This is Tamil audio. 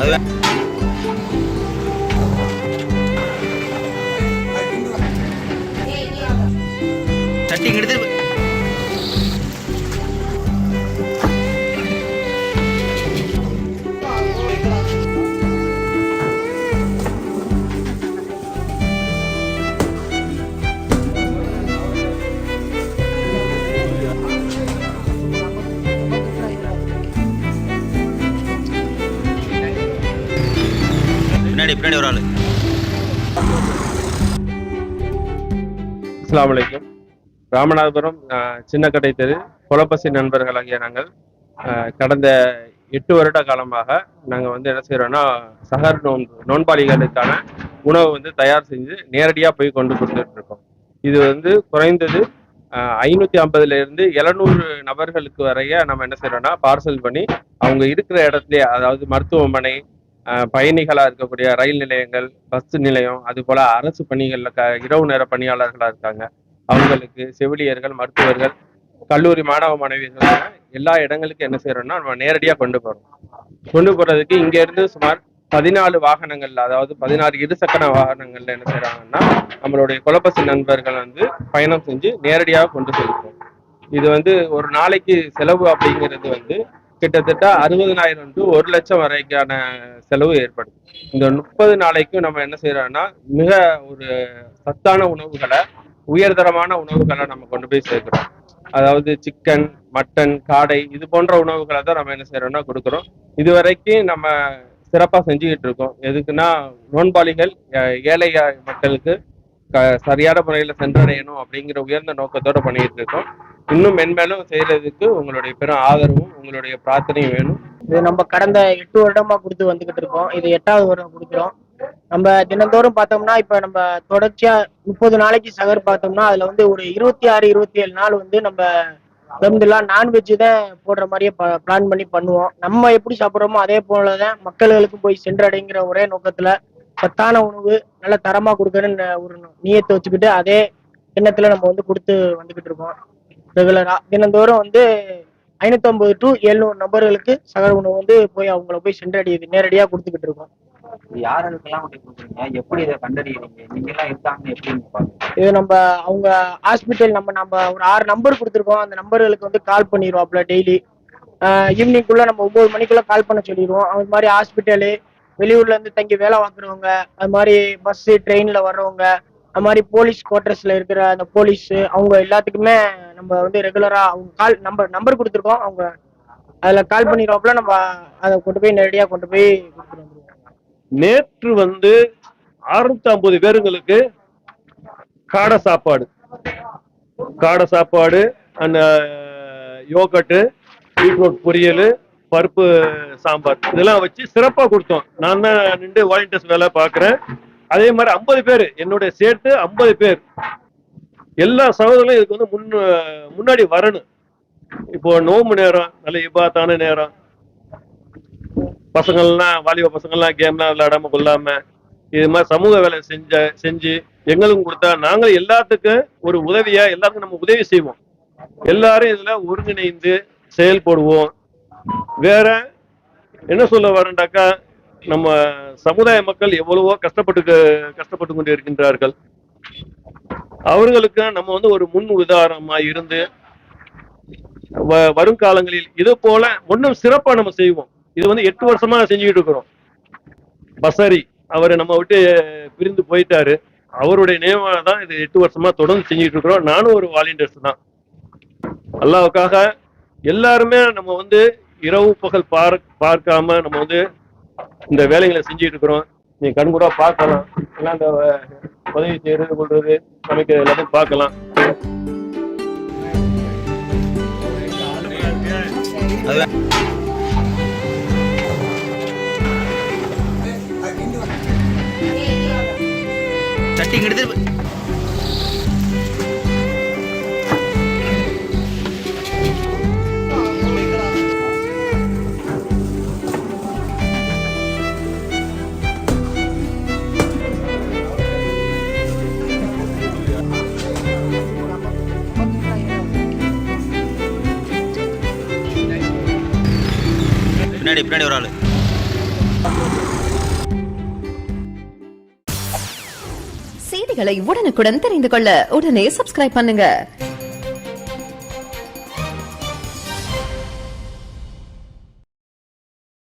அது எடுத்து பின்னாடி ஒரு ஆளு. அஸ்லாம் அலைக்கும். ராமநாதபுரம் சின்னக்கடை தெரு குலப்பசி நண்பர்கள் ஆகிய நாங்கள் அஹ், கடந்த எட்டு வருட காலமாக நாங்கள் வந்து என்ன செய்கிறோம்னா சகர் நோன்பு நோன்பாளிகளுக்கான உணவு வந்து தயார் செஞ்சு நேரடியாக போய் கொண்டு கொடுத்துட்டு இருக்கோம். இது வந்து குறைந்தது ஐநூற்றி ஐம்பதுல இருந்து எழுநூறு நபர்களுக்கு வரைய நம்ம என்ன செய்கிறோம்னா பார்சல் பண்ணி அவங்க இருக்கிற இடத்துல அதாவது மருத்துவமனை அஹ், பயணிகளா இருக்கக்கூடிய ரயில் நிலையங்கள் பஸ் நிலையம் அது போல அரசு பணிகள்ல க இரவு நேர பணியாளர்களா இருக்காங்க. அவங்களுக்கு செவிலியர்கள் மருத்துவர்கள் கல்லூரி மாணவ மாணவிகள் எல்லா இடங்களுக்கும் என்ன செய்யறோம்னா நம்ம நேரடியா கொண்டு போறோம். கொண்டு போறதுக்கு இங்க இருந்து சுமார் பதினாலு வாகனங்கள்ல அதாவது பதினாறு இருசக்கர வாகனங்கள்ல என்ன செய்யறாங்கன்னா நம்மளுடைய குலப்பசி நண்பர்கள் வந்து பயணம் செஞ்சு நேரடியாக கொண்டு செல்கிறோம் இது வந்து ஒரு நாளைக்கு செலவு அப்படிங்கிறது வந்து கிட்டத்தட்ட அறுபதனாயிரம் டு ஒரு லட்சம் வரைக்கான செலவு ஏற்படும் இந்த முப்பது நாளைக்கும் நம்ம என்ன செய்யறோம்னா மிக ஒரு சத்தான உணவுகளை உயர்தரமான உணவுகளை நம்ம கொண்டு போய் சேர்க்கிறோம். அதாவது சிக்கன் மட்டன் காடை இது போன்ற உணவுகளை தான் நம்ம என்ன செய்யறோம்னா கொடுக்குறோம். இது வரைக்கும் நம்ம சிறப்பாக செஞ்சுக்கிட்டு இருக்கோம். எதுக்குன்னா நோன்பாளிகள் ஏழை மக்களுக்கு க சரியான முறையில் சென்றடையணும் அப்படிங்கிற உயர்ந்த நோக்கத்தோட பண்ணிட்டு இருக்கோம். இன்னும் மென்மேலும் செய்யறதுக்கு உங்களுடைய பெரும் ஆதரவும் உங்களுடைய பிரார்த்தனையும் வேணும். இது நம்ம கடந்த எட்டு வருடமா கொடுத்து வந்துகிட்டு இருக்கோம். இது எட்டாவது வருடம் கொடுக்குறோம். நம்ம தினந்தோறும் பார்த்தோம்னா இப்ப நம்ம தொடர்ச்சியா முப்பது நாளைக்கு சகர் பார்த்தோம்னா அதுல வந்து ஒரு இருபத்தி ஆறு இருபத்தி ஏழு நாள் வந்து நம்ம அலமதுல்லா நான்வெஜ் தான் போடுற மாதிரியே பிளான் பண்ணி பண்ணுவோம். நம்ம எப்படி சாப்பிட்றோமோ அதே போலதான் மக்களுக்கு போய் சென்றடைங்கிற ஒரே நோக்கத்துல சத்தான உணவு நல்ல தரமா கொடுக்கணும்னு ஒரு நியத்தை வச்சுக்கிட்டு அதே எண்ணத்துல நம்ம வந்து கொடுத்து வந்துகிட்டு இருக்கோம். ரெகுலரா தினந்தோறும் வந்து ஐநூத்தம்பது டு எழுநூறு நபர்களுக்கு சகல உணவு வந்து போய் அவங்கள போய் சென்றடையுது நேரடியா கொடுத்துக்கிட்டு இருக்கோம். யாருக்கெல்லாம் கொடுக்குறீங்க? எப்படி இதை கண்டறியறீங்க? நீங்க எல்லாம் எப்படி இது நம்ம அவங்க ஹாஸ்பிட்டல் நம்ம நம்ம ஒரு ஆறு நம்பர் கொடுத்துருக்கோம். அந்த நம்பர்களுக்கு வந்து கால் பண்ணிடுவோம்ல டெய்லி ஈவினிங்குள்ள நம்ம ஒன்பது மணிக்குள்ள கால் பண்ண சொல்லிடுவோம் அது மாதிரி ஹாஸ்பிட்டலு வெளியூர்ல இருந்து தங்கி வேலை பார்க்குறவங்க அது மாதிரி பஸ் ட்ரெயின்ல வர்றவங்க அது மாதிரி போலீஸ் குவார்டர்ஸ்ல இருக்கிற அந்த போலீஸ் அவங்க எல்லாத்துக்குமே நம்ம வந்து ரெகுலரா அவங்க கால் நம்பர் நம்பர் கொடுத்துருக்கோம். அவங்க அதுல கால் பண்ணிடுவாப்புல நம்ம அதை கொண்டு போய் நேரடியா கொண்டு போய் நேற்று வந்து அறுநூத்தி ஐம்பது பேருங்களுக்கு காடை சாப்பாடு. காடை சாப்பாடு அந்த யோகட்டு பீட்ரூட் பொரியல் பருப்பு சாம்பார் இதெல்லாம் வச்சு சிறப்பாக கொடுத்தோம். நான் தான் நின்று வாலண்டியர்ஸ் வேலை பார்க்குறேன். அதே மாதிரி ஐம்பது பேர் என்னுடைய சேர்த்து ஐம்பது பேர். எல்லா சகோதரர்களும் இதுக்கு வந்து முன் முன்னாடி வரணும். இப்போ நோம்பு நேரம் நல்ல இபாத்தான நேரம். பசங்கள்லாம் வாலிப பசங்கள்லாம் கேம்லாம் விளையாடாம கொள்ளாம இது மாதிரி சமூக வேலை செஞ்ச செஞ்சு எங்களுக்கும் கொடுத்தா நாங்களும் எல்லாத்துக்கும் ஒரு உதவியா எல்லாத்துக்கும் நம்ம உதவி செய்வோம். எல்லாரும் இதுல ஒருங்கிணைந்து செயல்படுவோம். வேற என்ன சொல்ல வரேன்டாக்கா நம்ம சமுதாய மக்கள் எவ்வளவோ கஷ்டப்பட்டு கஷ்டப்பட்டு கொண்டு இருக்கின்றார்கள் அவர்களுக்கு நம்ம வந்து ஒரு முன் உதாரணமா இருந்து வரும் வருங்காலங்களில் இது போல ஒன்றும் சிறப்பா நம்ம செய்வோம். இது வந்து எட்டு வருஷமா செஞ்சுக்கிட்டு இருக்கிறோம். பசரி அவர் நம்ம விட்டு பிரிந்து போயிட்டாரு. அவருடைய நியமனம் தான் இது எட்டு வருஷமா தொடர்ந்து செஞ்சுட்டு இருக்கிறோம். நானும் ஒரு வாலண்டியர்ஸ் தான். அல்லாவுக்காக எல்லாருமே நம்ம வந்து இரவு பகல் பார்க் பார்க்காம நம்ம வந்து இந்த வேலைகளை செஞ்சுட்டு இருக்கிறோம் நீ கண்கூடா பார்க்கலாம். எல்லாம் இந்த உதவி செய்யறது கொள்றது சமைக்கிறது எல்லாத்தையும் பார்க்கலாம். சட்டி எடுத்து பின்னாடி பின்னாடி ஒரு ஆளு. செய்திகளை உடனுக்குடன் தெரிந்து கொள்ள உடனே சப்ஸ்கிரைப் பண்ணுங்க.